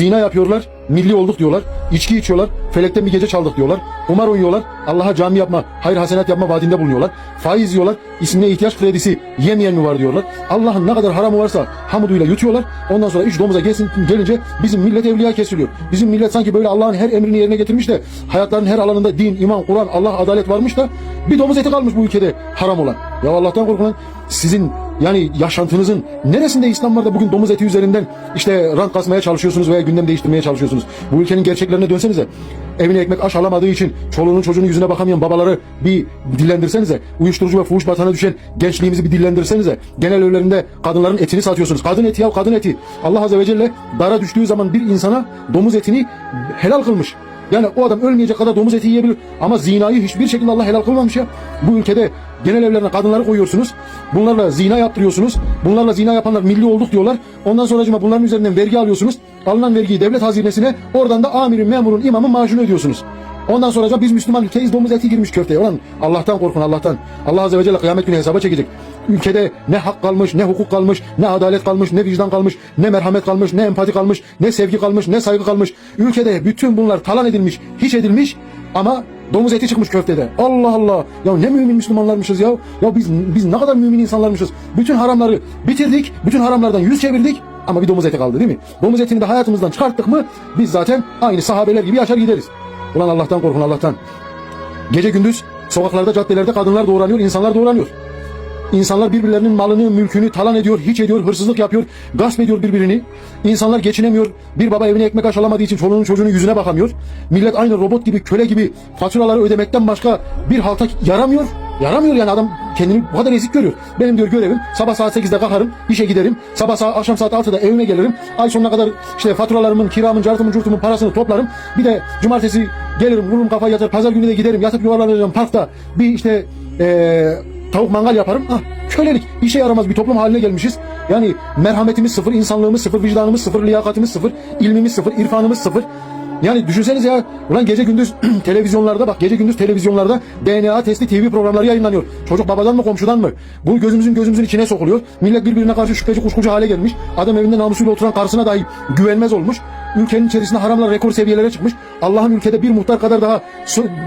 Zina yapıyorlar, milli olduk diyorlar. İçki içiyorlar, felekten bir gece çaldık diyorlar. Kumar oynuyorlar, Allah'a cami yapma, hayır hasenat yapma vaadinde bulunuyorlar. Faiz yiyorlar, ismine ihtiyaç kredisi yemeyen mi var diyorlar. Allah'ın ne kadar haramı varsa hamuduyla yutuyorlar. Ondan sonra üç domuza gelsin, gelince bizim millet evliya kesiliyor. Bizim millet sanki böyle Allah'ın her emrini yerine getirmiş de hayatların her alanında din, iman, Kur'an, Allah, adalet varmış da bir domuz eti kalmış bu ülkede haram olan. Ya Allah'tan korkun lan. Sizin yani yaşantınızın neresinde İslam var da bugün domuz eti üzerinden işte rank kasmaya çalışıyorsunuz veya gündem değiştirmeye çalışıyorsunuz. Bu ülkenin gerçeklerine dönsenize. Evine ekmek aş alamadığı için çoluğunun çocuğunun yüzüne bakamayan babaları bir dillendirsenize. Uyuşturucu ve fuhuş batağına düşen gençliğimizi bir dillendirsenize. Genel evlerinde kadınların etini satıyorsunuz. Kadın eti ya kadın eti. Allah Azze ve Celle dara düştüğü zaman bir insana domuz etini helal kılmış. Yani o adam ölmeyecek kadar domuz eti yiyebilir. Ama zinayı hiçbir şekilde Allah helal kılmamış ya. Bu ülkede genel evlerine kadınları koyuyorsunuz. Bunlarla zina yaptırıyorsunuz. Bunlarla zina yapanlar milli olduk diyorlar. Ondan sonra bunların üzerinden vergi alıyorsunuz. Alınan vergiyi devlet hazinesine oradan da amirin, memurun, imamın maaşını ödüyorsunuz. Ondan sonra biz Müslüman ülkeyiz domuz eti girmiş köfteye. Ulan Allah'tan korkun Allah'tan. Allah Azze ve Celle kıyamet günü hesaba çekecek. Ülkede ne hak kalmış, ne hukuk kalmış, ne adalet kalmış, ne vicdan kalmış, ne merhamet kalmış, ne empati kalmış, ne sevgi kalmış, ne saygı kalmış. Ülkede bütün bunlar talan edilmiş, hiç edilmiş ama domuz eti çıkmış köftede. Allah Allah. Ya ne mümin Müslümanlarmışız ya. Ya biz biz ne kadar mümin insanlarmışız. Bütün haramları bitirdik. Bütün haramlardan yüz çevirdik. Ama bir domuz eti kaldı değil mi? Domuz etini de hayatımızdan çıkarttık mı biz zaten aynı sahabeler gibi yaşar gideriz. Ulan Allah'tan korkun Allah'tan. Gece gündüz sokaklarda, caddelerde kadınlar doğranıyor, insanlar doğranıyor. İnsanlar birbirlerinin malını, mülkünü talan ediyor, hiç ediyor, hırsızlık yapıyor, gasp ediyor birbirini. İnsanlar geçinemiyor. Bir baba evine ekmek aşalamadığı için çoluğunun çocuğunun yüzüne bakamıyor. Millet aynı robot gibi, köle gibi faturaları ödemekten başka bir halta yaramıyor. Yaramıyor yani adam kendini bu kadar ezik görüyor. Benim diyor görevim sabah saat 8'de kalkarım, işe giderim. Sabah saat, akşam saat 6'da evime gelirim. Ay sonuna kadar işte faturalarımın, kiramın, cartımın, curtumun parasını toplarım. Bir de cumartesi gelirim, vururum kafayı yatar. Pazar günü de giderim, yatıp yuvarlanacağım parkta. Bir işte eee tavuk mangal yaparım. Ah, kölelik işe yaramaz bir toplum haline gelmişiz. Yani merhametimiz sıfır, insanlığımız sıfır, vicdanımız sıfır, liyakatimiz sıfır, ilmimiz sıfır, irfanımız sıfır. Yani düşünsenize ya ulan gece gündüz televizyonlarda bak gece gündüz televizyonlarda DNA testi TV programları yayınlanıyor. Çocuk babadan mı komşudan mı? Bu gözümüzün gözümüzün içine sokuluyor. Millet birbirine karşı şüpheci kuşkucu hale gelmiş. Adam evinde namusuyla oturan karısına dahi güvenmez olmuş. Ülkenin içerisinde haramlar rekor seviyelere çıkmış. Allah'ın ülkede bir muhtar kadar daha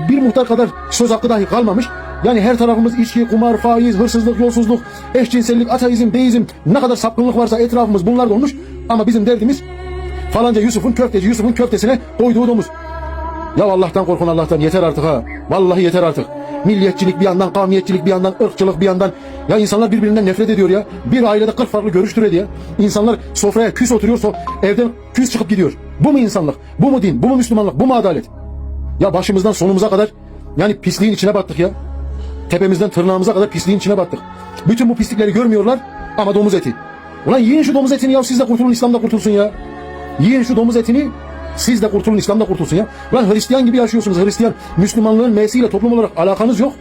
bir muhtar kadar söz hakkı dahi kalmamış. Yani her tarafımız içki, kumar, faiz, hırsızlık, yolsuzluk, eşcinsellik, ateizm, deizm ne kadar sapkınlık varsa etrafımız bunlar dolmuş. Ama bizim derdimiz falanca Yusuf'un köfteci Yusuf'un köftesine koyduğu domuz. Ya Allah'tan korkun Allah'tan yeter artık ha. Vallahi yeter artık. Milliyetçilik bir yandan, kavmiyetçilik bir yandan, ırkçılık bir yandan. Ya insanlar birbirinden nefret ediyor ya. Bir ailede 40 farklı görüş türedi ya. İnsanlar sofraya küs oturuyor, so evden küs çıkıp gidiyor. Bu mu insanlık? Bu mu din? Bu mu Müslümanlık? Bu mu adalet? Ya başımızdan sonumuza kadar yani pisliğin içine battık ya. Tepemizden tırnağımıza kadar pisliğin içine battık. Bütün bu pislikleri görmüyorlar ama domuz eti. Ulan yiyin şu domuz etini ya siz de kurtulun İslam da kurtulsun ya. Yiyin şu domuz etini siz de kurtulun İslam da kurtulsun ya. Ulan Hristiyan gibi yaşıyorsunuz Hristiyan. Müslümanlığın mesiyle toplum olarak alakanız yok.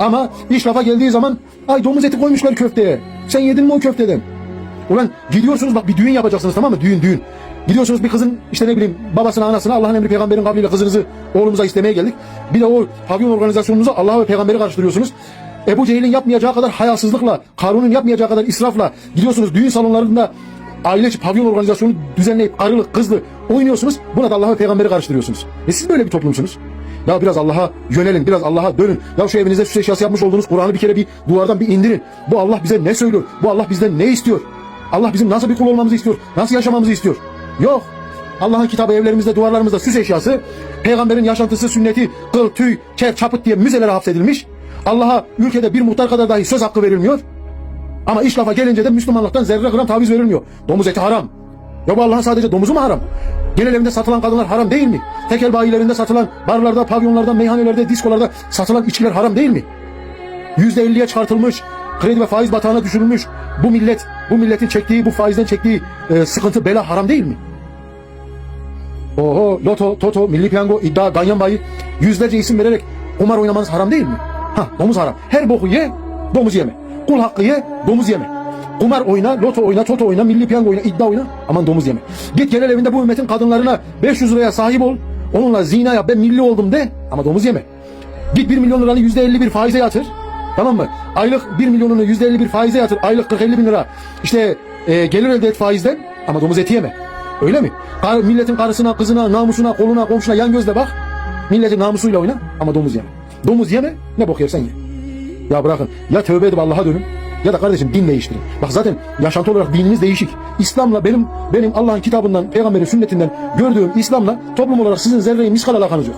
Ama iş lafa geldiği zaman ay domuz eti koymuşlar köfteye. Sen yedin mi o köfteden? Ulan gidiyorsunuz bak bir düğün yapacaksınız tamam mı? Düğün düğün. Gidiyorsunuz bir kızın işte ne bileyim babasına anasına Allah'ın emri peygamberin kavliyle kızınızı oğlumuza istemeye geldik. Bir de o pavyon organizasyonunuza Allah ve peygamberi karıştırıyorsunuz. Ebu Cehil'in yapmayacağı kadar hayasızlıkla, Karun'un yapmayacağı kadar israfla gidiyorsunuz düğün salonlarında aile pavyon organizasyonu düzenleyip karılı kızlı oynuyorsunuz. Buna da Allah ve peygamberi karıştırıyorsunuz. E siz böyle bir toplumsunuz. Ya biraz Allah'a yönelin, biraz Allah'a dönün. Ya şu evinizde süs eşyası yapmış olduğunuz Kur'an'ı bir kere bir duvardan bir indirin. Bu Allah bize ne söylüyor? Bu Allah bizden ne istiyor? Allah bizim nasıl bir kul olmamızı istiyor? Nasıl yaşamamızı istiyor? Yok. Allah'ın kitabı evlerimizde, duvarlarımızda süs eşyası, peygamberin yaşantısı, sünneti, kıl, tüy, çer, çapıt diye müzelere hapsedilmiş. Allah'a ülkede bir muhtar kadar dahi söz hakkı verilmiyor. Ama iş lafa gelince de Müslümanlıktan zerre gram taviz verilmiyor. Domuz eti haram. Ya bu Allah'ın sadece domuzu mu haram? Genel evinde satılan kadınlar haram değil mi? Tekel bayilerinde satılan barlarda, pavyonlarda, meyhanelerde, diskolarda satılan içkiler haram değil mi? Yüzde elliye çıkartılmış, kredi ve faiz batağına düşürülmüş. Bu millet, bu milletin çektiği, bu faizden çektiği e, sıkıntı, bela haram değil mi? Oho, loto, toto, milli piyango, iddia, ganyan bayi yüzlerce isim vererek kumar oynamanız haram değil mi? Ha, domuz haram. Her boku ye, domuz yeme. Kul hakkı ye, domuz yeme. Kumar oyna, loto oyna, toto oyna, milli piyango oyna, iddia oyna. Aman domuz yeme. Git genel evinde bu ümmetin kadınlarına 500 liraya sahip ol. Onunla zina yap, ben milli oldum de. Ama domuz yeme. Git 1 milyon liranı %51 faize yatır. Tamam mı? Aylık 1 milyonunu %51 faize yatır. Aylık 40-50 bin lira. İşte e, gelir elde et faizden. Ama domuz eti yeme. Öyle mi? Kar- milletin karısına, kızına, namusuna, koluna, komşuna yan gözle bak. Milletin namusuyla oyna ama domuz yeme. Domuz yeme ne bok yersen ye. Ya bırakın ya tövbe edip Allah'a dönün ya da kardeşim din değiştirin. Bak zaten yaşantı olarak dinimiz değişik. İslam'la benim benim Allah'ın kitabından, peygamberin sünnetinden gördüğüm İslam'la toplum olarak sizin zerreyi miskal alakanız yok.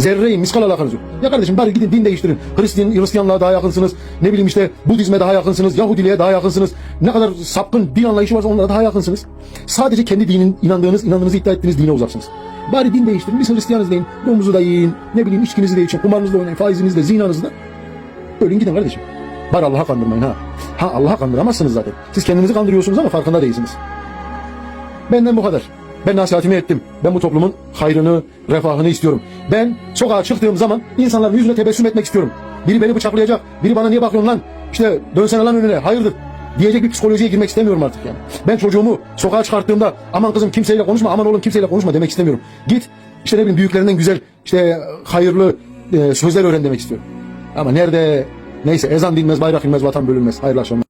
Zerreyi miskal alakanız yok. Ya kardeşim bari gidin din değiştirin. Hristiyan, Hristiyanlığa daha yakınsınız. Ne bileyim işte Budizme daha yakınsınız. Yahudiliğe daha yakınsınız. Ne kadar sapkın din anlayışı varsa onlara daha yakınsınız. Sadece kendi dinin, inandığınız, inandığınızı iddia ettiğiniz dine uzaksınız. Bari din değiştirin. Biz Hristiyanız deyin. Domuzu da yiyin. Ne bileyim içkinizi de için. Kumarınızı da oynayın. Faizinizle, da. Ölün gidin kardeşim. Bari Allah'a kandırmayın ha. Ha Allah'a kandıramazsınız zaten. Siz kendinizi kandırıyorsunuz ama farkında değilsiniz. Benden bu kadar. Ben nasihatimi ettim. Ben bu toplumun hayrını, refahını istiyorum. Ben sokağa çıktığım zaman insanların yüzüne tebessüm etmek istiyorum. Biri beni bıçaklayacak. Biri bana niye bakıyorsun lan? İşte dönsene lan önüne. Hayırdır? Diyecek bir psikolojiye girmek istemiyorum artık yani. Ben çocuğumu sokağa çıkarttığımda aman kızım kimseyle konuşma, aman oğlum kimseyle konuşma demek istemiyorum. Git işte ne bileyim büyüklerinden güzel, işte hayırlı e, sözler öğren demek istiyorum. Ama nerede? Neyse ezan dinmez, bayrak inmez, vatan bölünmez. Hayırlı akşamlar.